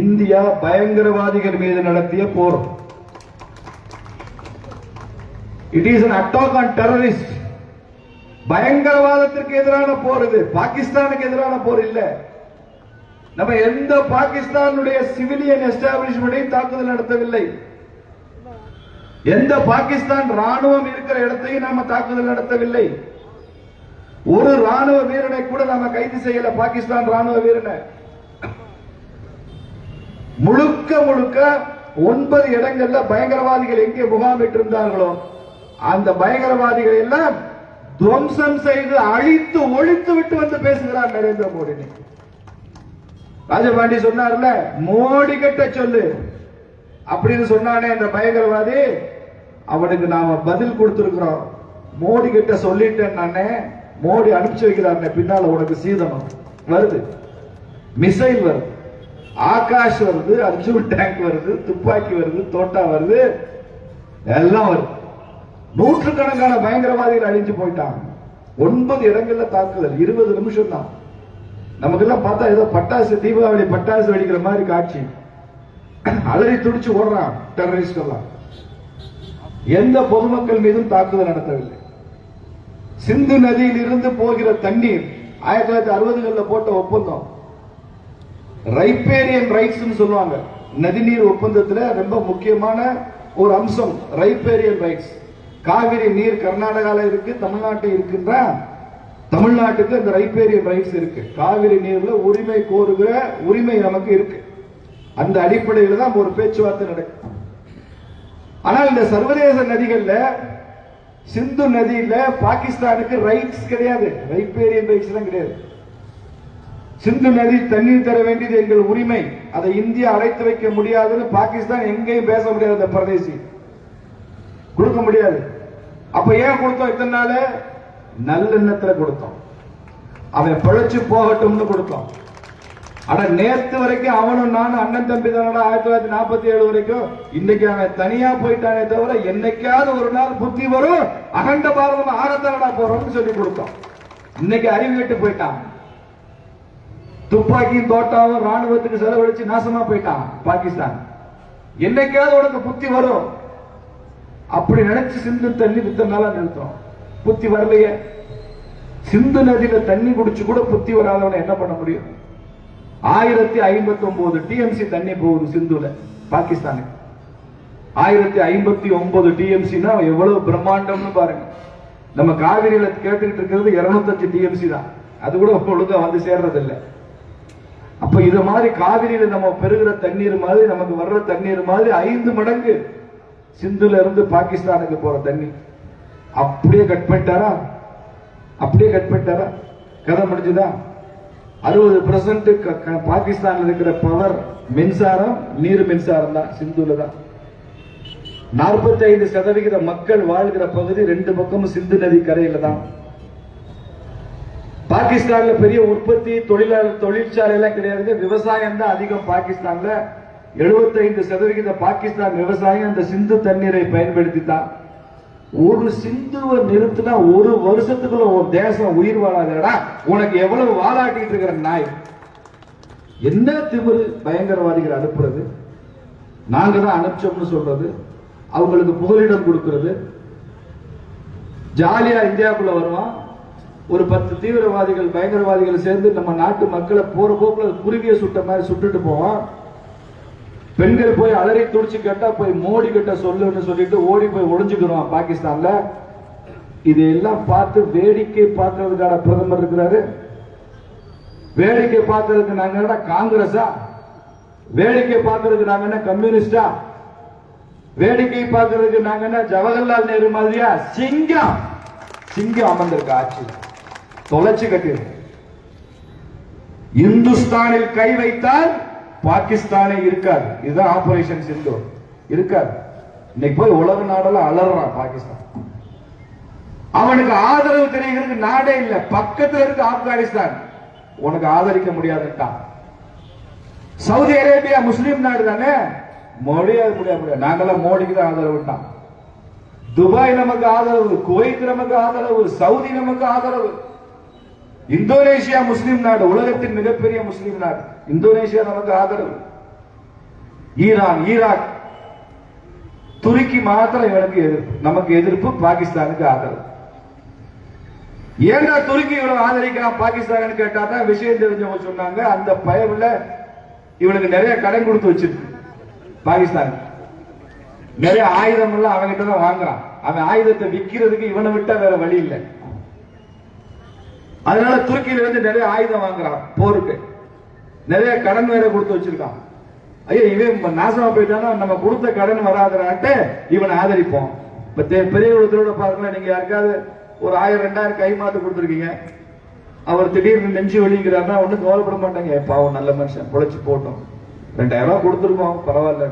India பயங்கரவாதிகள் மீது நடத்திய போர். It is an attack on terrorist பயங்கரவாதத்திற்கு எதிரான போர் இது. பாகிஸ்தானுக்கு எதிரான போர் இல்ல. நம்ம எந்த பாகிஸ்தானுடைய சிவிலியன் எஸ்டாபிளிஷ்மெண்டையும் தாக்குதல் நடத்தவில்லை. எந்த பாகிஸ்தான் ராணுவம் இருக்கிற இடத்தையும் நாம தாக்குதல் நடத்தவில்லை. ஒரு ராணுவ வீரனை கூட நாம கைது செய்யல. பாகிஸ்தான் ராணுவ வீரனை. முழுக்க முழுக்க ஒன்பது இடங்கள்ல பயங்கரவாதிகள் எங்கே முகாமிட்டு இருந்தார்களோ அந்த பயங்கரவாதிகள் எல்லாம் துவம்சம் செய்து அழித்து ஒழித்து விட்டு வந்து பேசுகிறார் நரேந்திர மோடி. ராஜபாண்டி சொன்னார்ல மோடி கிட்ட சொல்லு. அப்படின்னு சொன்னானே அந்த பயங்கரவாதி. அவனுக்கு நாம பதில் கொடுத்திருக்கிறோம். மோடி கிட்ட சொல்லிட்டேன் நானே. மோடி அனுப்பிச்சு வைக்கிறாருனே பின்னால உனக்கு சீதனம் வருது. மிசைல் வருது. ஆகாஷ் வருது அர்ஜுன் டேங்க் வருது துப்பாக்கி வருது தோட்டா வருது எல்லாம் வருது. நூற்றுக்கணக்கான பயங்கரவாதிகள் அழிஞ்சு போயிட்டாங்க. ஒன்பது இடங்கள்ல தாக்குதல் இருபது நிமிஷம் தான் நமக்கெல்லாம் பார்த்தா ஏதோ பட்டாசு தீபாவளி பட்டாசு வெடிக்கிற மாதிரி காட்சி. அலறி துடிச்சு ஓடுறான் டெரரிஸ்ட் எல்லாம். எந்த பொதுமக்கள் மீதும் தாக்குதல் நடத்தவில்லை. சிந்து நதியில் இருந்து போகிற தண்ணீர் ஆயிரத்தி தொள்ளாயிரத்தி அறுபதுகளில் போட்ட ஒப்பந்தம். ரைப்பேரியன் ரைட்ஸ் சொல்லுவாங்க. நதிநீர் ஒப்பந்தத்தில் ரொம்ப முக்கியமான ஒரு அம்சம் ரைப்பேரியன் ரைட்ஸ் காவிரி நீர் கர்நாடகால இருக்கு தமிழ்நாட்டில் இருக்கின்ற தமிழ்நாட்டுக்கு இந்த ரைப்பேரியன் ரைட்ஸ் இருக்கு. காவிரி நீர்ல உரிமை கோருகிற உரிமை நமக்கு இருக்கு. அந்த அடிப்படையில் தான் ஒரு பேச்சுவார்த்தை நடக்கும் ஆனால் இந்த சர்வதேச நதிகள்ல சிந்து நதியில பாகிஸ்தானுக்கு ரைட்ஸ் கிடையாது. ரைப்பேரியன் ரைட்ஸ் தான் கிடையாது. சிந்து நதி தண்ணீர் தர வேண்டியது எங்கள் உரிமை. அதை இந்தியா அடைத்து வைக்க முடியாதுன்னு பாகிஸ்தான் எங்கேயும் பேச முடியாது அந்த பிரதேசி. கொடுக்க முடியாது. அப்ப ஏன் கொடுத்தோம் இத்தனை நாள் நல்லெண்ணத்துல கொடுத்தோம். அவன் பிழைச்சு போகட்டும்னு கொடுத்தோம். ஆனா நேத்து வரைக்கும் அவனும் நானும் அண்ணன் தம்பி தானடா ஆயிரத்தி தொள்ளாயிரத்தி நாற்பத்தி ஏழு வரைக்கும். இன்னைக்கு அவன் தனியா போயிட்டானே தவிர என்னைக்காவது ஒரு நாள் புத்தி வரும். அகண்ட பாரதம் ஆரத்தானடா போறோம்னு சொல்லி கொடுத்தோம். இன்னைக்கு அறிவு கெட்டு போயிட்டான். துப்பாக்கியும் தோட்டாவும் ராணுவத்துக்கு செலவழிச்சு நாசமா போயிட்டான் பாகிஸ்தான். என்னைக்காவது உனக்கு புத்தி வரும். அப்படி நினைச்சு சிந்து தண்ணி இத்தனை நிறுத்தம். புத்தி வரலையே. சிந்து நதியில தண்ணி குடிச்சு கூட புத்தி வராதவன என்ன பண்ண முடியும்? ஆயிரத்தி ஐம்பத்தி ஒன்பது டிஎம்சி தண்ணி போகுது சிந்துல பாகிஸ்தானுக்கு. ஆயிரத்தி ஐம்பத்தி ஒன்பது டிஎம்சினா எவ்வளவு பிரம்மாண்டம்னு பாருங்க. நம்ம காவிரியில கேட்டுக்கிட்டு இருக்கிறது இருநூத்தஞ்சு டிஎம்சி தான். அது கூட ஒழுங்கா வந்து சேர்றது இல்லை அப்ப இது மாதிரி காவிரியில நம்ம பெறுகிற தண்ணீர் மாதிரி நமக்கு வர்ற தண்ணீர் மாதிரி ஐந்து மடங்கு சிந்துல இருந்து பாகிஸ்தானுக்கு போற தண்ணி. அப்படியே கட் பண்ணிட்டாரா? அப்படியே கட் பண்ணிட்டாரா? கதை முடிஞ்சுதா? அறுபது பர்சன்ட் பாகிஸ்தான்ல இருக்கிற பவர் மின்சாரம் நீர் மின்சாரம் தான் சிந்துல தான். நாற்பத்தி ஐந்து சதவிகித மக்கள் வாழ்கிற பகுதி ரெண்டு பக்கமும் சிந்து நதி கரையில தான். பாகிஸ்தான்ல பெரிய உற்பத்தி தொழிலாளர் தொழிற்சாலை எல்லாம் கிடையாது. விவசாயம் தான் அதிகம் பாகிஸ்தான்ல. 75% சதவிகித பாகிஸ்தான் விவசாயம் அந்த சிந்து தண்ணீரை பயன்படுத்தி தான் ஒரு சிந்துவை நிறுத்தினா ஒரு வருஷத்துக்குள்ள ஒரு தேசம் உயிர் வாழாதடா. உனக்கு எவ்வளவு வாழாட்டிட்டு இருக்கிற நாய். என்ன திமிரு பயங்கரவாதிகள் அனுப்புறது? நாங்க தான் அனுப்பிச்சோம்னு சொல்றது. அவங்களுக்கு புகலிடம் கொடுக்கிறது. ஜாலியா இந்தியாவுக்குள்ள வருவான். ஒரு பத்து தீவிரவாதிகள் பயங்கரவாதிகள் சேர்ந்து நம்ம நாட்டு மக்களை போற போக்குல குறுகிய சுட்ட மாதிரி சுட்டுட்டு போவோம். பெண்கள் போய் அலறி துடிச்சு கேட்டா போய் மோடி கிட்ட சொல்லுன்னு சொல்லிட்டு ஓடி போய் ஒளிஞ்சுக்கிறோம் பாகிஸ்தான்ல. இதையெல்லாம் பார்த்து வேடிக்கை பார்க்கறதுக்கான பிரதமர் இருக்கிறாரு. வேடிக்கை பார்க்கறதுக்கு நாங்க என்ன காங்கிரஸா? வேடிக்கை பார்க்கறதுக்கு நாங்க என்ன கம்யூனிஸ்டா? வேடிக்கை பார்க்கறதுக்கு நாங்க என்ன ஜவஹர்லால் நேரு மாதிரியா? சிங்கம்! சிங்கம் அமர்ந்திருக்க ஆட்சி தொலைச்சு கட்டிருக்கு இந்துஸ்தானில் கை வைத்தால் பாகிஸ்தானே இருக்காது. இதுதான் ஆபரேஷன் சிந்து இருக்காது. இன்னைக்கு போய் உலக நாடெல்லாம் அலறான் பாகிஸ்தான். அவனுக்கு ஆதரவு தெரிகிறது நாடே இல்ல. பக்கத்துல இருக்கு ஆப்கானிஸ்தான். உனக்கு ஆதரிக்க முடியாதுட்டான் சவுதி அரேபியா முஸ்லீம் நாடு தானே? முடியாது முடியாது முடியாது. நாங்கெல்லாம் மோடிக்கு தான் ஆதரவு துபாய் நமக்கு ஆதரவு குவைத் நமக்கு ஆதரவு சவுதி நமக்கு ஆதரவு. இந்தோனேஷியா முஸ்லீம் நாடு உலகத்தின் மிகப்பெரிய முஸ்லீம் நாடு. இந்தோனேஷியா நமக்கு ஆதரவு. Iran Iraq. துருக்கி மாத்திரம் இவனுக்கு எதிர்ப்பு. நமக்கு எதிர்ப்பு பாகிஸ்தானுக்கு ஆதரவு. ஏன்டா துருக்கி இவ்வளவு ஆதரிக்கிறான் பாகிஸ்தான் கேட்டா தான் விஷயம் தெரிஞ்சவங்க சொன்னாங்க. அந்த பயவுல இவனுக்கு நிறைய கடன் கொடுத்து வச்சிருக்கு பாகிஸ்தான். நிறைய ஆயுதம் எல்லாம் அவன்கிட்ட தான் வாங்குறான். அவன் ஆயுதத்தை விக்கிறதுக்கு இவனை விட்டா வேற வழி இல்லை. அதனால துருக்கியில இருந்து நிறைய ஆயுதம் வாங்குறான் போருக்கு. நிறைய கடன் வேற கொடுத்து வச்சிருக்கான். ஐயோ இவன் நாசமா போயிட்டானா? நம்ம கொடுத்த கடன் வராதுறான்ட்டு இவனை ஆதரிப்போம். இப்ப பெரிய ஒருத்தரோட பாருங்களேன் நீங்க யாருக்காவது ஒரு ஆயிரம் ரெண்டாயிரம் கை மாத்து கொடுத்துருக்கீங்க. அவர் திடீர்னு நெஞ்சு வலிங்கிறாருன்னா ஒண்ணும் கவலைப்பட மாட்டாங்க. பாவம் நல்ல மனுஷன் பொழைச்சு போட்டோம். ரெண்டாயிரம் ரூபாய் கொடுத்துருக்கோம் பரவாயில்ல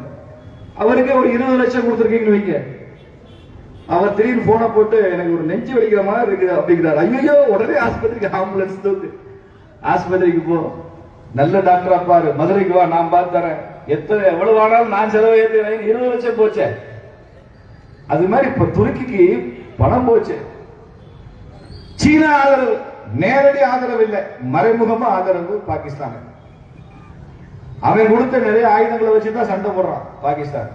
அவருக்கே ஒரு இருபது லட்சம் கொடுத்துருக்கீங்கன்னு வைங்க. அவர் திடீர்னு போன போட்டு எனக்கு ஒரு நெஞ்சு வலிக்கிற மாதிரி இருக்கு அப்படிங்கிறார் ஐயோ உடனே ஆஸ்பத்திரிக்கு ஆம்புலன்ஸ் தூக்கு. ஆஸ்பத்திரிக்கு போ. நல்ல டாக்டரா பாரு. மதுரைக்கு வா நான் பார்த்து தரேன். எத்தனை எவ்வளவு ஆனாலும் நான் செலவு ஏற்றுறேன் இருபது லட்சம் போச்சே. அது மாதிரி இப்ப துருக்கிக்கு பணம் போச்சு. சீனா ஆதரவு. நேரடி ஆதரவு இல்லை. மறைமுகமா ஆதரவு பாகிஸ்தான் அவன் கொடுத்த நிறைய ஆயுதங்களை வச்சுதான் சண்டை போடுறான் பாகிஸ்தான்.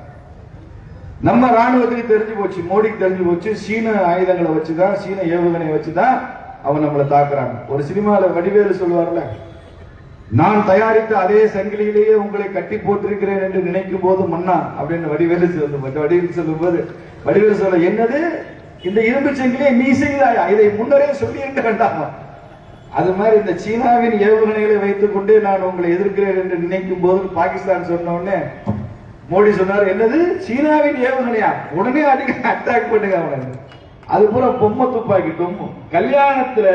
நம்ம ராணுவத்துக்கு தெரிஞ்சு போச்சு மோடிக்கு தெரிஞ்சு போச்சு சீன ஆயுதங்களை வச்சுதான் சீன ஏவுகணை வச்சுதான் அவன் நம்மளை தாக்குறாங்க. ஒரு சினிமால வடிவேலு சொல்லுவார்ல நான் தயாரித்த அதே சங்கிலியிலேயே உங்களை கட்டி போட்டிருக்கிறேன் என்று நினைக்கும் போது மன்னா அப்படின்னு வடிவேலு சொல்லும் வடிவேலு சொல்லும் போது வடிவேலு சொல்ல என்னது? இந்த இரும்பு சங்கிலியை நீ செய்தாயா? இதை முன்னரே சொல்லி இருக்க வேண்டாமா? அது மாதிரி இந்த சீனாவின் ஏவுகணைகளை வைத்துக் கொண்டு நான் உங்களை எதிர்க்கிறேன் என்று நினைக்கும் போது பாகிஸ்தான் சொன்ன உடனே மோடி சொன்னார் என்னது? சீனாவின் ஏவுகணையா? உடனே அடிக்க அட்டாக் பண்ணுங்க அவனை அது பூரா பொம்மை துப்பாக்கி தொம்மு. கல்யாணத்துல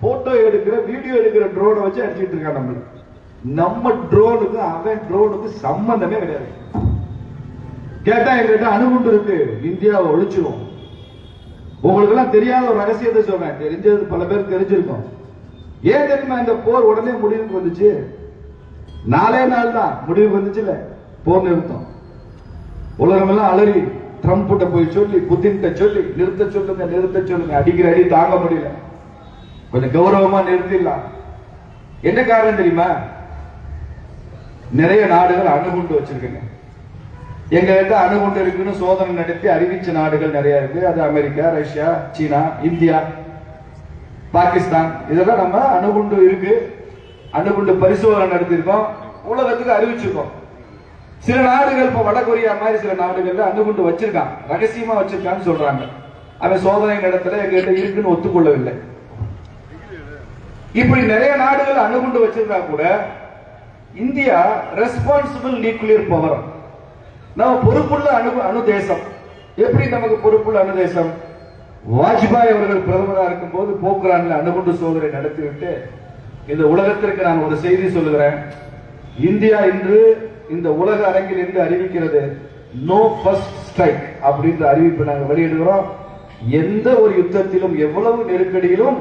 போட்டோ எடுக்கிற வீடியோ எடுக்கிற ட்ரோனை வச்சு அடிச்சிட்டு இருக்கான் நம்மளுக்கு நம்ம ட்ரோனுக்கு அவன் ட்ரோனுக்கு சம்பந்தமே கிடையாது. கேட்டா எங்கிட்ட அணுகுண்டு இருக்கு. இந்தியாவை ஒழிச்சிரும். உங்களுக்கு எல்லாம் தெரியாத ஒரு ரகசியத்தை சொல்றேன். தெரிஞ்சது பல பேர் தெரிஞ்சிருக்கும். ஏன் தெரியுமா இந்த போர் உடனே முடிவுக்கு வந்துச்சு? நாலே நாள் தான் முடிவுக்கு வந்துச்சுல? போர் நிறுத்தம் உலகம் எல்லாம் அலறி ட்ரம்ப் கிட்ட போய் சொல்லி புத்தின் சொல்லி நிறுத்த சொல்லுங்க நிறுத்த சொல்லுங்க அடிக்கிற அடி தாங்க முடியல. கொஞ்சம் கௌரவமா நிறுத்திடலாம். என்ன காரணம் தெரியுமா? நிறைய நாடுகள் அணுகுண்டு வச்சிருக்குங்க. எங்க கிட்ட அணுகுண்டு இருக்குன்னு சோதனை நடத்தி அறிவிச்ச நாடுகள் நிறைய இருக்கு. அது America Russia China India Pakistan. இதெல்லாம் நம்ம அணுகுண்டு இருக்கு. அணுகுண்டு பரிசோதனை நடத்தியிருக்கோம். உலகத்துக்கு அறிவிச்சிருக்கோம். சில நாடுகள் இப்ப வட கொரியா மாதிரி சில நாடுகள்ல அணுகுண்டு வச்சிருக்கான் ரகசியமா வச்சிருக்கான்னு சொல்றாங்க. அவன் சோதனை நடத்தல எங்ககிட்ட இருக்குன்னு ஒத்துக்கொள்ளவில்லை. இப்படி நிறைய நாடுகள் அணுகுண்டு வச்சிருந்தா கூட இந்தியா ரெஸ்பான்சிபிள் நியூக்ளியர் பவர் நம்ம பொறுப்புள்ள அணு அணு தேசம். எப்படி நமக்கு பொறுப்புள்ள அணு தேசம்? வாஜ்பாய் அவர்கள் பிரதமராக இருக்கும் போது போக்ரான்ல அணுகுண்டு சோதனை நடத்திவிட்டு இந்த உலகத்திற்கு நான் ஒரு செய்தி சொல்லுகிறேன். இந்தியா இன்று இந்த உலக அரங்கில் என்று அறிவிக்கிறது? நோ ஃபர்ஸ்ட் ஸ்ட்ரைக் அப்படின்ற அறிவிப்பை நாங்கள் வெளியிடுகிறோம். எந்த ஒரு யுத்தத்திலும் எவ்வளவு நெருக்கடியிலும்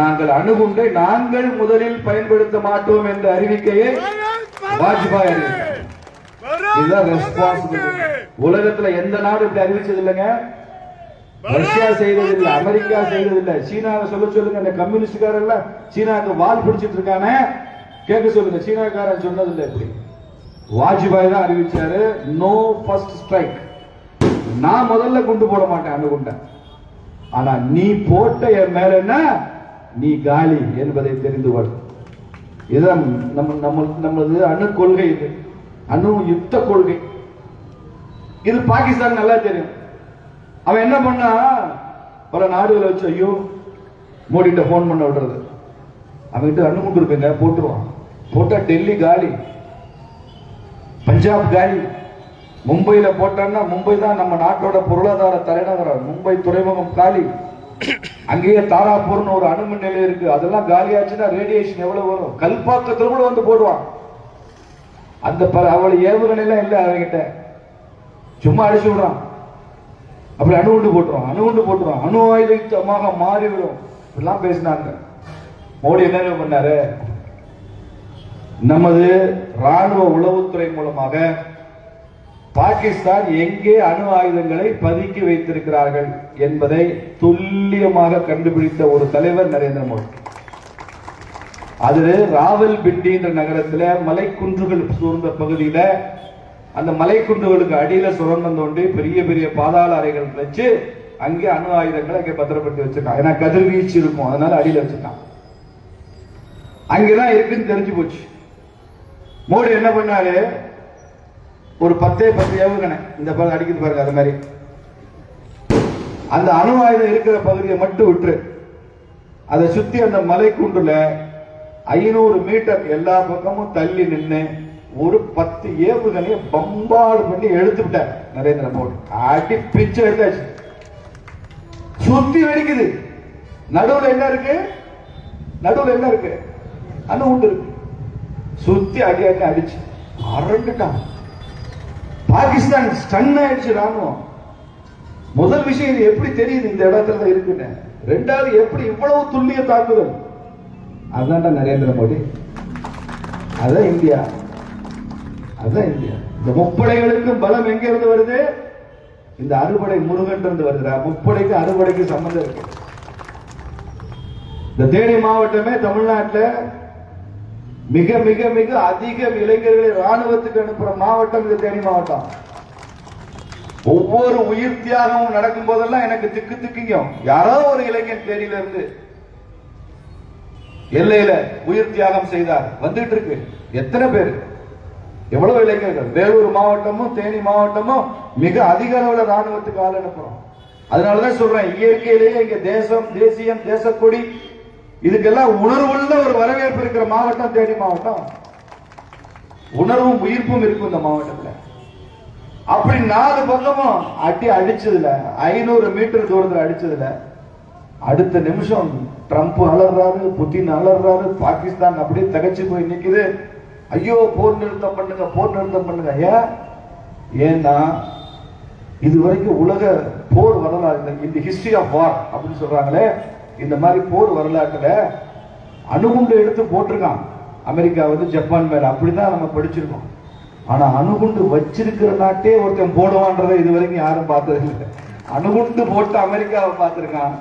நாங்கள் அணுகுண்டை நாங்கள் முதலில் பயன்படுத்த மாட்டோம் என்ற அறிவிக்கையை வாஜ்பாய் இதுதான் ரெஸ்பான்சிபிலிட்டி உலகத்துல எந்த நாடு இப்படி அறிவிச்சது இல்லைங்க ரஷ்யா செய்ததில்லை அமெரிக்கா செய்ததில்லை. சீனாவை சொல்ல சொல்லுங்க இந்த கம்யூனிஸ்ட்காரன் சீனாக்கு வால் பிடிச்சிட்டு இருக்கானே. கேட்க சொல்லுங்க சீனாக்காரன் சொன்னது இப்படி. வாஜ்பாய் தான் அறிவிச்சாரு நோ ஃபர்ஸ்ட் ஸ்ட்ரைக் நான் முதல்ல குண்டு போட மாட்டேன் அணுகுண்ட ஆனா நீ போட்ட என் மேல என்ன? நீ காலி என்பதை தெரிந்து கொள். இதுதான் நம்ம நம்ம நம்மளது அணு கொள்கை இது. அணு யுத்த கொள்கை. இது பாகிஸ்தான் நல்லா தெரியும். அவன் என்ன பண்ணா பல நாடுகளை வச்சு ஐயோ மோடிட்ட போன் பண்ண விடுறது. அவன்கிட்ட அண்ணு கொண்டு இருப்பீங்க போட்டுருவான். போட்டா டெல்லி காலி. பஞ்சாப் காலி. மும்பையில போட்டோம்னா மும்பை தான் நம்ம நாட்டோட பொருளாதார தலைநகரம் மும்பை துறைமுகம் காலி. அங்கேயே தாராப்பூர்னு ஒரு அணுமின் நிலையம் இருக்கு. அதெல்லாம் காலியாச்சுன்னா ரேடியேஷன் எவ்வளவு வரும்? கல்பாக்கத்தில் கூட வந்து போடுவான். அந்த ப- அவ்வளவு ஏவுகணை இல்லை அவங்கிட்ட சும்மா அடிச்சு விடுறான். அப்படி அணுகுண்டு அணு அணுகுண்டு போட்டுரும். அணு ஆயுதமாக மாறிவிடும். இப்படிலாம் பேசினாங்க. மோடி என்ன பண்ணாரு? நமது ராணுவ உளவுத்துறை மூலமாக பாகிஸ்தான் எங்கே அணு ஆயுதங்களை பதுக்கி வைத்திருக்கிறார்கள் என்பதை துல்லியமாக கண்டுபிடித்த ஒரு தலைவர் நரேந்திர மோடி. அது ராவல்பிண்டி என்ற நகரத்தில் மலைக்குன்றுகள் சூழ்ந்த பகுதியில் அந்த மலைக்குன்றுகளுக்கு அடியில் சுரங்கம் தோண்டி பெரிய பெரிய பாதாள அறைகள் வச்சு அங்கே அணு ஆயுதங்களை அங்கே பத்திரப்படுத்தி வச்சிருக்கான் ஏன்னா கதிர்வீச்சு இருக்கும். அதனால அடியில் வச்சிருக்கான் அங்கேதான் இருக்குன்னு தெரிஞ்சு போச்சு. மோடி என்ன பண்ணாரு? ஒரு பத்தே பத்து ஏவுகணை. இந்த பக்கம் அடிக்குது பாருங்க அது மாதிரி. அந்த அணு ஆயுதம் இருக்கிற பகுதியை மட்டும் விட்டுரு. அதை சுத்தி அந்த மலைக்குண்டுல ஐநூறு மீட்டர் எல்லா பக்கமும் தள்ளி நின்று ஒரு பத்து ஏவுகணையை பம்பாடு பண்ணி எடுத்து விட்டார் நரேந்திர மோடி. அடி பிச்சு எடுத்தாச்சு. சுத்தி வெடிக்குது. நடுவுல என்ன இருக்கு? நடுவுல என்ன இருக்கு? அணு உண்டு இருக்கு. சுத்தி அடி அடி அடிச்சு அரண்டுட்டான் பாகிஸ்தான் ஸ்டன் ஆயிடுச்சு ராணுவம். முதல் விஷயம் இது எப்படி தெரியுது இந்த இடத்துல தான் இருக்குன்னு? ரெண்டாவது எப்படி இவ்வளவு துல்லிய தாக்குதல்? அதான்டா நரேந்திர மோடி. அதான் இந்தியா. அதுதான் இந்தியா. இந்த முப்படைகளுக்கும் பலம் எங்க இருந்து வருது? இந்த அறுபடை முருகன் இருந்து வருது முப்படைக்கு அறுபடைக்கு சம்பந்தம் இருக்கு. இந்த தேனி மாவட்டமே தமிழ்நாட்டில் மிக மிக மிக அதிக இளைஞர்களை ராணுவத்துக்கு அனுப்புற மாவட்டம் இது தேனி மாவட்டம். ஒவ்வொரு உயிர் தியாகமும் நடக்கும் போதெல்லாம் எனக்கு திக்கு திக்குங்கும் யாரோ ஒரு இளைஞன் தேனியில இருந்து எல்லையில உயிர் தியாகம் செய்தார். வந்துட்டு இருக்கு. எத்தனை பேர்? எவ்வளவு இளைஞர்கள்? வேலூர் மாவட்டமும் தேனி மாவட்டமும் மிக அதிக அளவுல ராணுவத்துக்கு ஆள் அனுப்புறோம். அதனாலதான் சொல்றேன் இயற்கையிலேயே இங்க தேசம் தேசியம் தேசக்கொடி இதுக்கெல்லாம் உணர்வுள்ள ஒரு வரவேற்பு இருக்கிற மாவட்டம் தேனி மாவட்டம். உணர்வும் உயிர்ப்பும் இருக்கும் இந்த மாவட்டத்துல. அப்படி நாலு பக்கமும் அடி அடிச்சதுல ஐநூறு மீட்டர் தூரத்தில் அடிச்சதுல அடுத்த நிமிஷம் ட்ரம்ப் அலர்றாரு புத்தின் அலர்றாரு பாகிஸ்தான் அப்படியே தகச்சு போய் நிக்குது. ஐயோ போர் நிறுத்தம் பண்ணுங்க போர் நிறுத்தம் பண்ணுங்க. ஏன் ஏன்னா இது வரைக்கும் உலக போர் வரலாறு இந்த- இந்த ஹிஸ்டரி ஆஃப் வார் அப்படின்னு சொல்றாங்களே இந்த மாதிரி போர் வரலாற்றுல அணுகுண்டு எடுத்து போட்டிருக்கான். அமெரிக்கா வந்து ஜப்பான் மேல. அப்படிதான் நம்ம படிச்சிருக்கோம். ஆனா அணுகுண்டு வச்சிருக்கிற நாட்டே ஒருத்தன் போடுவான்றதை இது வரைக்கும் யாரும் பார்த்தது இல்லை அணுகுண்டு போட்டு அமெரிக்காவை பார்த்திருக்கான்.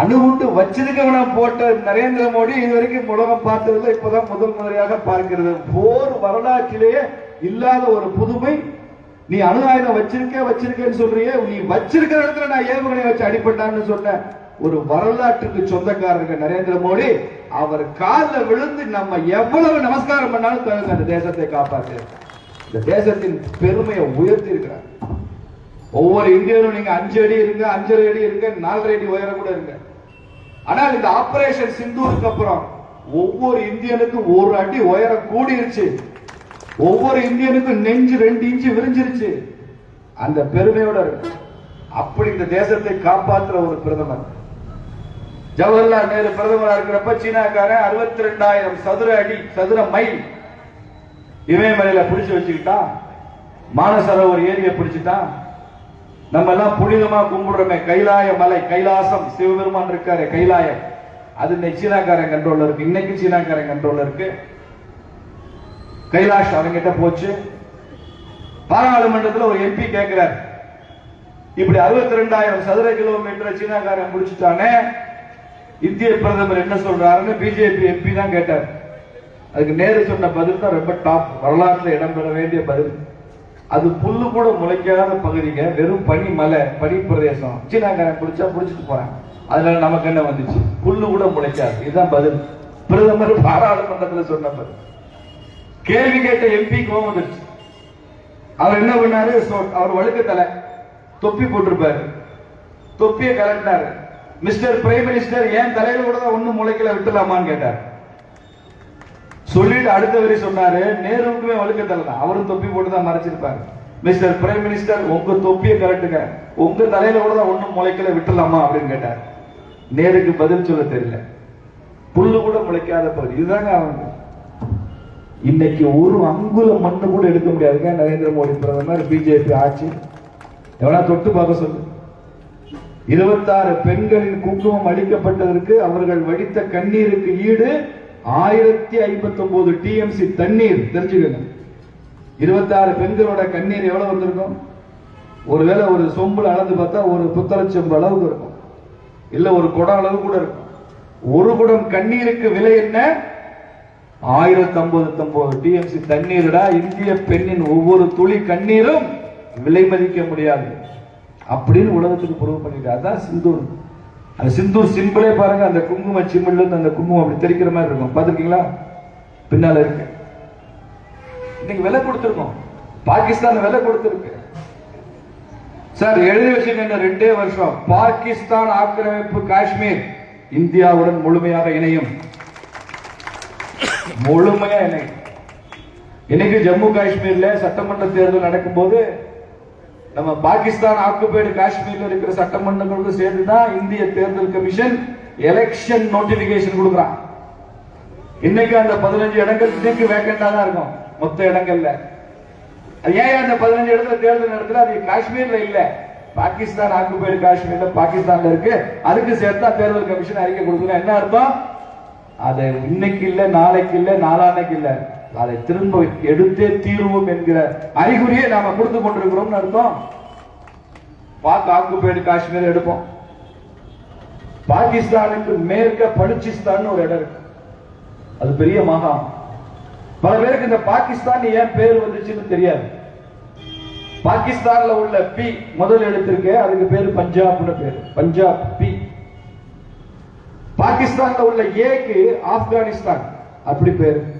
அணுகுண்டு வச்சிருக்கவன போட்ட நரேந்திர மோடி இது வரைக்கும் உலகம் பார்த்ததில்லை. இப்பதான் முதல் முறையாக பார்க்கிறது. போர் வரலாற்றிலேயே இல்லாத ஒரு புதுமை. நீ அணு ஆயுதம் வச்சிருக்க வச்சிருக்கேன்னு சொல்றியே. நீ வச்சிருக்கிற இடத்துல நான் ஏவுகணையை வச்சு அடிப்பட்டான்னு சொன்ன. ஒரு வரலாற்றுக்கு சொந்தக்காரர்கள் நரேந்திர மோடி அவர் காலில் விழுந்து நம்ம எவ்வளவு நமஸ்காரம் பண்ணாலும் தகுந்த அந்த தேசத்தை காப்பாத்து. இந்த தேசத்தின் பெருமையை உயர்த்தி இருக்கிறார் ஒவ்வொரு இந்தியனும் நீங்க அஞ்சு அடி இருங்க அஞ்சரை அடி இருங்க நாலரை அடி உயரம் கூட இருங்க. ஆனால் இந்த ஆபரேஷன் சிந்தூருக்கு அப்புறம் ஒவ்வொரு இந்தியனுக்கும் ஒரு அடி உயரம் கூடிருச்சு. ஒவ்வொரு இந்தியனுக்கும் நெஞ்சு ரெண்டு இன்ச்சு விரிஞ்சிருச்சு. அந்த பெருமையோட இருக்கு. அப்படி இந்த தேசத்தை காப்பாற்றுற ஒரு பிரதமர். ஜவஹர்லால் நேரு பிரதமராக இருக்கிறப்ப சீனாக்காரன் அறுபத்தி ரெண்டாயிரம் சதுர அடி சதுர மைல் இமயமலையில பிடிச்சு வச்சுக்கிட்டான் மானசரோவர் ஏரியை பிடிச்சிட்டான் நம்ம எல்லாம் புனிதமா கும்பிடுறோமே. கைலாய மலை கைலாசம். சிவபெருமான் இருக்காரு கைலாயம். அது இன்னைக்கு சீனாக்காரன் கண்ட்ரோல்ல இருக்கு. இன்னைக்கு சீனாக்காரன் கண்ட்ரோல்ல இருக்கு. கைலாஷ் அவங்கிட்ட போச்சு. பாராளுமன்றத்தில் ஒரு எம்பி கேட்கிறார் இப்படி அறுபத்தி ரெண்டாயிரம் சதுர கிலோமீட்டர் சீனாக்காரன் முடிச்சுட்டானே இந்திய பிரதமர் என்ன சொல்றாருன்னு பிஜேபி எம்பி தான் கேட்டார். அதுக்கு நேரு சொன்ன பதில் தான் ரொம்ப டாப் வரலாற்றுல இடம்பெற வேண்டிய பதில். அது புல்லு கூட முளைக்காத பகுதிங்க. வெறும் பனி மலை பனி பிரதேசம். சீனாக்காரன் பிடிச்சா பிடிச்சிட்டு போறேன் அதனால நமக்கு என்ன வந்துச்சு? புல்லு கூட முளைக்காது. இதுதான் பதில். பிரதமர் பாராளுமன்றத்தில் சொன்ன பதில். கேள்வி கேட்ட எம்பி கோவம் வந்துருச்சு. அவர் என்ன பண்ணாரு? அவர் வழுக்க தலை தொப்பி போட்டிருப்பாரு. தொப்பியை கலட்டினாரு. மிஸ்டர் பிரைம் மினிஸ்டர் ஏன் தலையில கூட தான் ஒண்ணும் முளைக்கல விட்டுலாமான்னு கேட்டார். சொல்லிட்டு அடுத்த வரி சொன்னாரு. நேருக்குமே வழுக்க தலை அவரும் தொப்பி போட்டு தான் மறைச்சிருப்பாரு. மிஸ்டர் பிரைம் மினிஸ்டர் உங்க தொப்பியை கரெக்டுங்க உங்க தலையில கூட தான் ஒண்ணும் முளைக்கல விட்டுலாமா அப்படின்னு கேட்டார். நேருக்கு பதில் சொல்ல தெரியல. புல்லு கூட முளைக்காத பகுதி. இதுதாங்க அவங்க இன்னைக்கு ஒரு அங்குல மண்ணு கூட எடுக்க முடியாதுங்க நரேந்திர மோடி பிரதமர் பிஜேபி ஆட்சி. எவனா தொட்டு பார்க்க சொல்லு. இருபத்தாறு பெண்களின் குங்குமம் அளிக்கப்பட்டதற்கு அவர்கள் வடித்த கண்ணீருக்கு ஈடு ஆயிரத்தி ஐம்பத்தி ஒன்பது டிஎம்சி தண்ணீர். தெரிஞ்சுக்கங்க. இருபத்தாறு பெண்களோட கண்ணீர் எவ்வளவு வந்திருக்கும் ஒருவேளை ஒரு சொம்புல அளந்து பார்த்தா ஒரு புத்தளச் செம்பு அளவுக்கு இருக்கும். இல்ல ஒரு குடம் அளவு கூட இருக்கும். ஒரு குடம் கண்ணீருக்கு விலை என்ன? ஆயிரத்தி ஐம்பது ஒன்பது டிஎம்சி தண்ணீர்டா. இந்திய பெண்ணின் ஒவ்வொரு துளி கண்ணீரும் விலை மதிக்க முடியாது. அப்படின்னு உலகத்துக்கு ப்ரூவ் பண்ணிட்டு அதான் சிந்தூர். அந்த சிந்தூர் சிம்பிளே பாருங்க அந்த குங்கும சிம்பிள் அந்த குங்குமம் அப்படி தெரிக்கிற மாதிரி இருக்கும். பார்த்துருக்கீங்களா? பின்னால இருக்கு. இன்னைக்கு விலை கொடுத்துருக்கோம். பாகிஸ்தான் விலை கொடுத்துருக்கு. சார் எழுதி வச்சுங்க இன்னும் ரெண்டே வருஷம். பாகிஸ்தான் ஆக்கிரமிப்பு காஷ்மீர். இந்தியாவுடன் முழுமையாக இணையும். முழுமையா இணையும். இன்னைக்கு ஜம்மு காஷ்மீர்ல சட்டமன்ற தேர்தல் நடக்கும் போது நம்ம பாகிஸ்தான் ஆக்குபைடு காஷ்மீர்ல இருக்கிற சட்டமன்றங்களுக்கு சேர்ந்து தான் இந்திய தேர்தல் கமிஷன் எலெக்ஷன் நோட்டிபிகேஷன் கொடுக்குறான். இன்னைக்கு அந்த பதினஞ்சு இடங்கள் இன்னைக்கு வேக்கண்டா தான் இருக்கும். மொத்த இடங்கள்ல. அது ஏன் அந்த பதினஞ்சு இடத்துல தேர்தல் நடத்துல அது காஷ்மீர்ல இல்ல. பாகிஸ்தான் ஆக்குபைடு காஷ்மீர்ல பாகிஸ்தான்ல இருக்கு. அதுக்கு சேர்த்தா தேர்தல் கமிஷன் அறிக்கை கொடுக்குறேன் என்ன அர்த்தம்? அது இன்னைக்கு இல்ல நாளைக்கு இல்ல நாளானைக்கு இல்லை. அதை திரும்ப எடுத்தே தீர்வோம் என்கிற அறிகுறியை நாம கொடுத்து கொண்டிருக்கிறோம்னு அர்த்தம். பாக் ஆக்குபைடு காஷ்மீர் எடுப்போம். பாகிஸ்தானுக்கு மேற்க பலுச்சிஸ்தான் ஒரு இடம் இருக்கு. அது பெரிய மகா. பல பேருக்கு இந்த பாகிஸ்தான் ஏன் பேர் வந்துச்சுன்னு தெரியாது. பாகிஸ்தான்ல உள்ள பி முதல் எழுத்திருக்கு அதுக்கு பேரு பஞ்சாப்னு பேரு. பஞ்சாப் பி. பாகிஸ்தான்ல உள்ள ஏக்கு ஆப்கானிஸ்தான். அப்படி பேரு.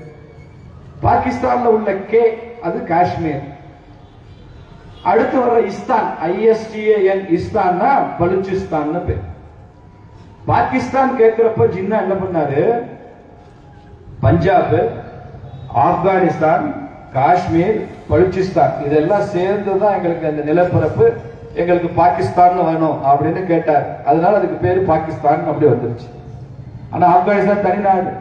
பாகிஸ்தான்ல உள்ள கே அது காஷ்மீர். அடுத்து வர்ற இஸ்தான் ஐஎஸ்டிஏஎன் இஸ்தான்னா பலுச்சிஸ்தான் பேர். பாகிஸ்தான் கேட்கிறப்ப ஜின்னா என்ன பண்ணாரு? பஞ்சாப் ஆப்கானிஸ்தான் காஷ்மீர் பலுச்சிஸ்தான் இதெல்லாம் சேர்ந்து தான் எங்களுக்கு அந்த நிலப்பரப்பு எங்களுக்கு பாகிஸ்தான் வேணும் அப்படின்னு கேட்டார். அதனால அதுக்கு பேரு பாகிஸ்தான் அப்படி வந்துருச்சு. ஆனா ஆப்கானிஸ்தான் தனிநாடு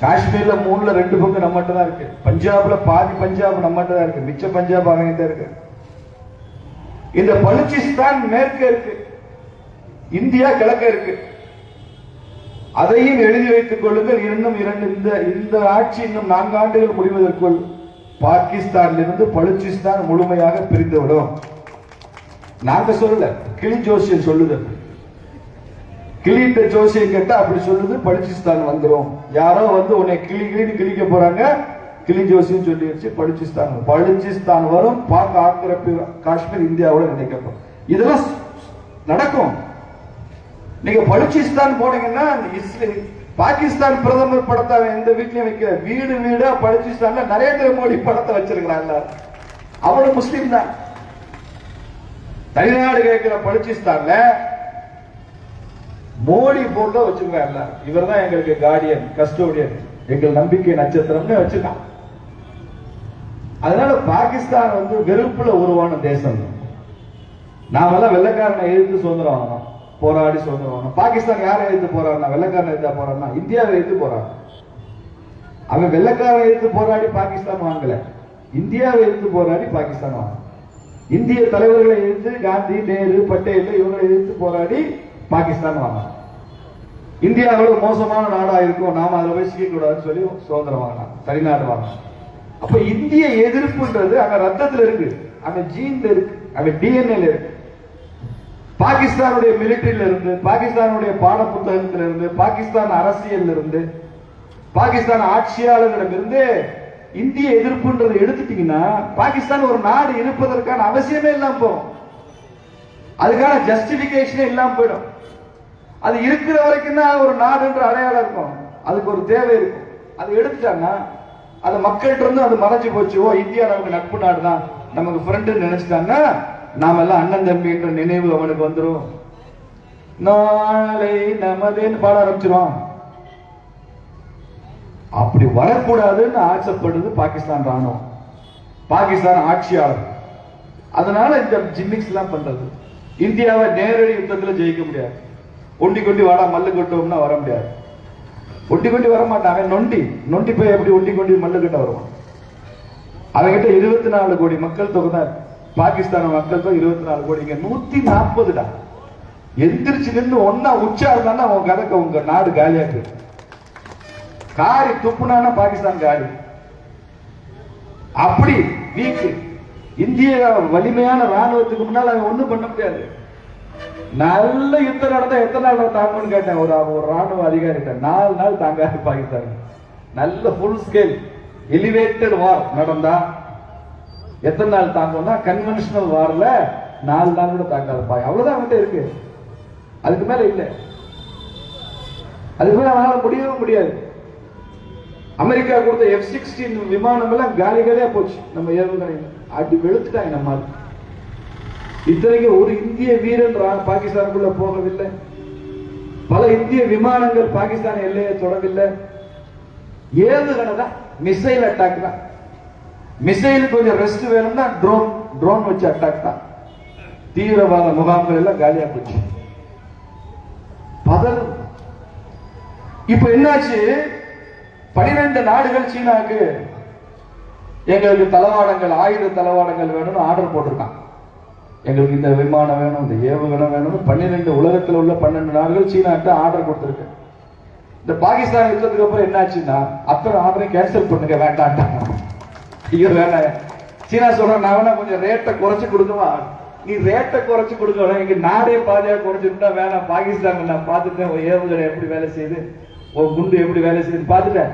காஷ்மீர்ல மூணுல ரெண்டு பக்கம் நம்மகிட்ட தான் இருக்கு. பஞ்சாப்ல பாதி பஞ்சாப் நம்மகிட்ட தான் இருக்கு. மிச்ச பஞ்சாப் அவங்கிட்ட இருக்கு. இந்த பலுச்சிஸ்தான் மேற்க இருக்கு. இந்தியா கிழக்க இருக்கு. அதையும் எழுதி வைத்துக் கொள்ளுங்கள். இன்னும் இரண்டு இந்த இந்த ஆட்சி இன்னும் நான்கு ஆண்டுகள் முடிவதற்குள் பாகிஸ்தானிலிருந்து பலுச்சிஸ்தான் முழுமையாக பிரிந்துவிடும். நாங்க சொல்லல. கிளி ஜோசியன் சொல்லுது. கிளிட்ட ஜோசியம் கேட்டா அப்படி சொல்லுது பலுச்சிஸ்தான் வந்துரும். யாரோ வந்து உன்னை கிளி கிளின்னு கிளிக்க போறாங்க. கிளி ஜோசியம் சொல்லி வச்சு வரும். பழிச்சிஸ்தான் வரும் பாக் ஆக்கிரமிப்பு காஷ்மீர் இந்தியாவோட நினைக்கப்படும். இதெல்லாம் நடக்கும். நீங்க பலுச்சிஸ்தான் போனீங்கன்னா அந்த பாகிஸ்தான் பிரதமர் படத்தை அவன் எந்த வீட்லயும் வைக்கிற வீடு வீடா பலுச்சிஸ்தான்ல நரேந்திர மோடி படத்தை வச்சிருக்கிறான் அவனும் முஸ்லீம் தான். தனிநாடு கேட்கிற பலுச்சிஸ்தான்ல மோடி போட்டோ வச்சிருக்காங்க. எல்லாரும் இவர் தான் எங்களுக்கு கார்டியன் கஸ்டோடியன் எங்கள் நம்பிக்கை நட்சத்திரம்னு வச்சிருக்கான் அதனால பாகிஸ்தான் வந்து வெறுப்புல உருவான தேசம். நாமெல்லாம் வெள்ளக்காரனை எதிர்த்து சுதந்திரம் வாங்கணும் போராடி சுதந்திரம் வாங்கணும் பாகிஸ்தான் யாரை எதிர்த்து போறான்னா வெள்ளக்காரனை எதிர்த்தா போறான்னா இந்தியாவை எதிர்த்து போறான் அவன் வெள்ளக்காரன் எதிர்த்து போராடி பாகிஸ்தான் வாங்கல. இந்தியாவை எதிர்த்து போராடி பாகிஸ்தான் வாங்க இந்திய தலைவர்களை எதிர்த்து காந்தி நேரு பட்டேல் இவங்களை எதிர்த்து போராடி பாகிஸ்தான் வாங்க. இந்தியா எவ்வளவு மோசமான நாடா இருக்கும் நாம அதுல போய் சிக்க கூடாதுன்னு சொல்லி சுதந்திரம் வாங்கினான் தனிநாடு வாங்கினான் அப்ப இந்திய எதிர்ப்புன்றது அங்க ரத்தத்துல இருக்கு. அங்க ஜீன்ல இருக்கு. அங்க டிஎன்ஏல இருக்கு. பாகிஸ்தானுடைய மிலிட்டரியில இருந்து பாகிஸ்தானுடைய பாட புத்தகத்துல இருந்து பாகிஸ்தான் அரசியல்ல இருந்து பாகிஸ்தான் ஆட்சியாளர்களிடம் இருந்து இந்திய எதிர்ப்புன்றதை எடுத்துட்டீங்கன்னா பாகிஸ்தான் ஒரு நாடு இருப்பதற்கான அவசியமே இல்லாம போகும். அதுக்கான ஜஸ்டிபிகேஷனே இல்லாம போயிடும். அது இருக்கிற வரைக்கும் தான் ஒரு நாடுன்ற அடையாளம் இருக்கும். அதுக்கு ஒரு தேவை இருக்கும். அதை எடுத்துட்டாங்கன்னா அது மக்கள்கிட்ட இருந்து அது மறைஞ்சு போச்சு. ஓ இந்தியா நமக்கு நட்பு நாடு தான். நமக்கு ஃப்ரெண்டு நினைச்சிட்டாங்கன்னா நாம எல்லாம் அண்ணன் தம்பின்ற நினைவு அவனுக்கு வந்துடும் நாளை நமதேன்னு பாட ஆரம்பிச்சிருவான் அப்படி வரக்கூடாதுன்னு ஆசைப்படுது பாகிஸ்தான் ராணுவம். பாகிஸ்தான் ஆட்சியாளர். அதனால இந்த ஜிம்மிக்ஸ் எல்லாம் பண்றது. இந்தியாவை நேரடி யுத்தத்தில் ஜெயிக்க முடியாது. ஒண்டி கொண்டி வாடா மல்லு கொட்டோம்னா வர முடியாது. ஒண்டி கொண்டி வர மாட்டாங்க நொண்டி. நொண்டி போய் எப்படி ஒண்டி கொண்டி மல்லு கட்ட வருவான்? அவங்கிட்ட இருபத்தி நாலு கோடி மக்கள் தொகை தான் பாகிஸ்தான் மக்கள் தொகை இருபத்தி நாலு கோடி. இங்க நூத்தி நாற்பதுடா. எந்திரிச்சு நின்று ஒன்னா உச்சா இருந்தா உங்க கதக்க உங்க நாடு காலியா இருக்கு காரி துப்புனானா பாகிஸ்தான் காலி. அப்படி வீக் இந்திய வலிமையான ராணுவத்துக்கு முன்னால் அவன் ஒன்றும் பண்ண முடியாது. நல்ல யுத்தம் நடந்தா எத்தனை நாள் தாங்கன்னு கேட்டேன். ஒரு ஒரு ராணுவ அதிகாரிட்ட நாலு நாள் தாங்காது பாகிஸ்தான். நல்ல ஃபுல் ஸ்கேல் எலிவேட்டட் வார் நடந்தா எத்தனை நாள் தாங்கும்னா கன்வென்ஷனல் வார்ல நாலு நாள் கூட தாங்காதுப்பா அவ்வளவுதான் அவன்கிட்ட இருக்கு. அதுக்கு மேல இல்ல. அதுக்கு மேல அவனால முடியவே முடியாது. அமெரிக்கா கொடுத்த எஃப் சிக்ஸ்டீன் விமானம் எல்லாம் காலி காலியா போச்சு. நம்ம ஏவுகணை அடி வெளுத்துட்டாங்க நம்ம இத்தனைக்கு ஒரு இந்திய வீரன் பாகிஸ்தானுக்குள்ள போகவில்லை. பல இந்திய விமானங்கள் பாகிஸ்தான் எல்லையை தொடவில்லை. ஏவுகணை தான் மிசைல் அட்டாக் தான். மிசைல் கொஞ்சம் ரெஸ்ட் வேணும்னா ட்ரோன் ட்ரோன் வச்சு அட்டாக் தான். தீவிரவாத முகாம்கள் எல்லாம் காலியா போச்சு. பதறும். இப்ப என்னாச்சு? பனிரெண்டு நாடுகள் சீனாக்கு எங்களுக்கு தளவாடங்கள் ஆயுத தளவாடங்கள் வேணும்னு ஆர்டர் போட்டிருக்கான் எங்களுக்கு இந்த விமானம் வேணும் இந்த ஏவுகணம் வேணும்னு பன்னிரெண்டு உலகத்தில் உள்ள பன்னெண்டு நாடுகள் சீனாக்கிட்ட ஆர்டர் கொடுத்துருக்கு. இந்த பாகிஸ்தான் யுத்தத்துக்கு அப்புறம் என்னாச்சுன்னா அத்தனை ஆர்டரையும் கேன்சல் பண்ணுங்க வேண்டாம் ஐயோ வேண்டாம். சீனா சொல்றேன் நான் வேணா கொஞ்சம் ரேட்டை குறைச்சு கொடுக்கவா? நீ ரேட்டை குறைச்சு கொடுக்க வேணாம். எங்க நாடே பாதியா குறைச்சிருந்தா வேணாம். பாகிஸ்தான் நான் பார்த்துட்டேன் உன் ஏவுகணை எப்படி வேலை செய்யுது? உன் குண்டு எப்படி வேலை செய்யுதுன்னு பார்த்துட்டேன்.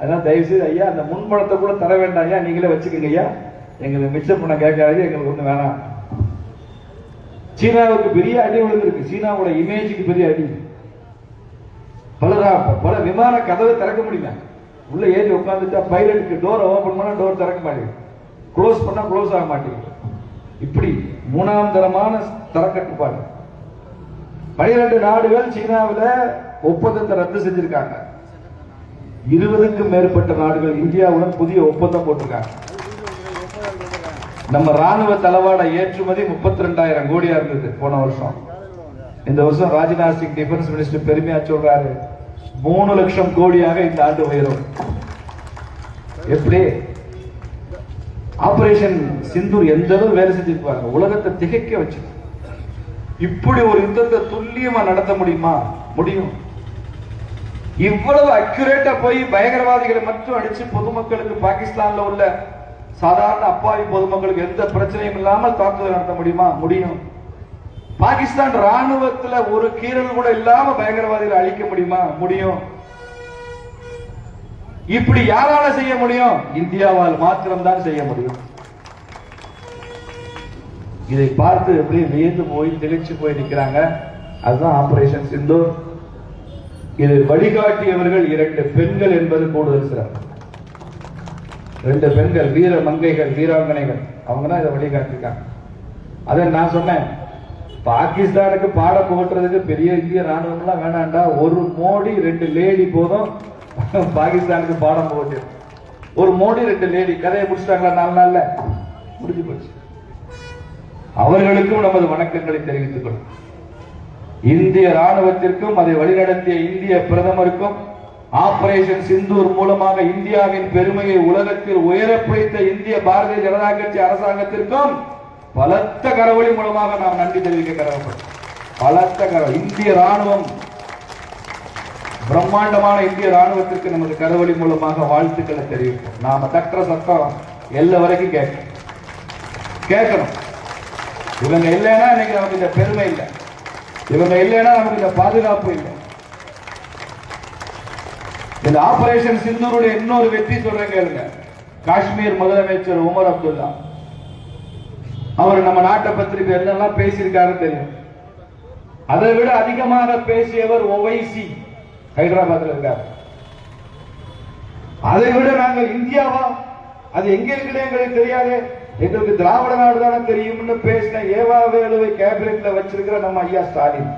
அதனால தயவு செய்து ஐயா அந்த முன்பணத்தை கூட தர வேண்டாம் ஐயா. நீங்களே வச்சுக்கோங்க ஐயா. எங்களுக்கு மிச்சம் பண்ண கேட்காது எங்களுக்கு ஒன்று வேணாம். சீனாவுக்கு பெரிய அடி விழுந்திருக்கு. சீனாவோட இமேஜுக்கு பெரிய அடி. பல பல விமான கதவை திறக்க முடியல. உள்ள ஏறி உட்காந்துட்டா பைலட்டுக்கு டோர் ஓபன் பண்ணா டோர் திறக்க மாட்டேங்குது. க்ளோஸ் பண்ணா க்ளோஸ் ஆக மாட்டேங்குது. இப்படி மூணாம் தரமான தரக்கட்டுப்பாடு. பனிரெண்டு நாடுகள் சீனாவில் ஒப்பந்தத்தை ரத்து செஞ்சிருக்காங்க. இருபதுக்கும் மேற்பட்ட நாடுகள் இந்தியாவுடன் புதிய ஒப்பந்தம் போட்டிருக்காங்க. நம்ம ராணுவ தளவாட ஏற்றுமதி முப்பத்தி ரெண்டாயிரம் கோடியா இருந்தது போன வருஷம். இந்த வருஷம் ராஜ்நாத் சிங் டிஃபென்ஸ் மினிஸ்டர் பெருமையா சொல்றாரு. மூணு லட்சம் கோடியாக இந்த ஆண்டு உயரும். எப்படி? ஆபரேஷன் சிந்தூர் எந்த அளவு வேலை செஞ்சிருப்பாங்க? உலகத்தை திகைக்க வச்சு இப்படி ஒரு யுத்தத்தை துல்லியமா நடத்த முடியுமா? முடியும். இவ்வளவு அக்யூரேட்டா போய் பயங்கரவாதிகளை மட்டும் அடிச்சு பொதுமக்களுக்கு பாகிஸ்தான்ல உள்ள சாதாரண அப்பாவி பொதுமக்களுக்கு எந்த பிரச்சனையும் இல்லாமல் தாக்குதல் நடத்த முடியுமா? முடியும். பாகிஸ்தான் ராணுவத்துல ஒரு கீறல் கூட இல்லாம பயங்கரவாதிகள் அழிக்க முடியுமா? முடியும். இப்படி யாரால செய்ய முடியும்? இந்தியாவால் மாத்திரம்தான் செய்ய முடியும். இதை பார்த்து அப்படியே வியந்து போய் தெளிச்சு போய் நிக்கிறாங்க. அதுதான் ஆபரேஷன் சிந்தூர். இதை வழிகாட்டியவர்கள் இரண்டு பெண்கள் என்பது கூடுதல் சிறப்பு. ரெண்டு பெண்கள் வீர மங்கைகள் வீராங்கனைகள் அவங்க தான் இதை வழிகாட்டிருக்காங்க அதை நான் சொன்னேன் பாகிஸ்தானுக்கு பாடம் போட்டுறதுக்கு பெரிய இந்திய ராணுவம்லாம் வேணாண்டா ஒரு மோடி ரெண்டு லேடி போதும் பாகிஸ்தானுக்கு பாடம் போட்டு ஒரு மோடி ரெண்டு லேடி கதையை முடிச்சிட்டாங்களா? நாலு நாள்ல முடிஞ்சு போச்சு. அவர்களுக்கும் நமது வணக்கங்களை தெரிவித்துக் கொள்ளும் இந்திய ராணுவத்திற்கும் அதை வழிநடத்திய இந்திய பிரதமருக்கும் ஆபரேஷன் சிந்தூர் மூலமாக இந்தியாவின் பெருமையை உலகத்தில் உயர இந்திய பாரதிய ஜனதா கட்சி அரசாங்கத்திற்கும் பலத்த கரவொலி மூலமாக நாம் நன்றி தெரிவிக்க கடமைப்படும் பலத்த கர இந்திய ராணுவம் பிரம்மாண்டமான இந்திய ராணுவத்திற்கு நமது கரவொலி மூலமாக வாழ்த்துக்களை தெரிவிப்போம். நாம தட்டுற சத்தம் எல்லா வரைக்கும் கேட்கணும். கேட்கணும். இவங்க இல்லைன்னா இன்னைக்கு நமக்கு இந்த பெருமை இல்லை. இவங்க இல்லைன்னா நமக்கு இந்த பாதுகாப்பு இல்லை. இந்த ஆபரேஷன் சிந்தூருடைய இன்னொரு வெற்றி சொல்றேன் கேளுங்க. காஷ்மீர் முதலமைச்சர் உமர் அப்துல்லா. அவர் நம்ம நாட்டை பத்திரிக்கை என்னெல்லாம் பேசியிருக்காரு தெரியும். அதை விட அதிகமாக பேசியவர் ஒவைசி ஹைதராபாத்ல இருக்கார். அதை விட நாங்கள் இந்தியாவா? அது எங்க இருக்குன்னு எங்களுக்கு தெரியாது. எங்களுக்கு திராவிட நாடு தானே தெரியும்னு பேசின ஏவா வேலுவை கேபினெட்ல வச்சிருக்கிற நம்ம ஐயா ஸ்டாலின்.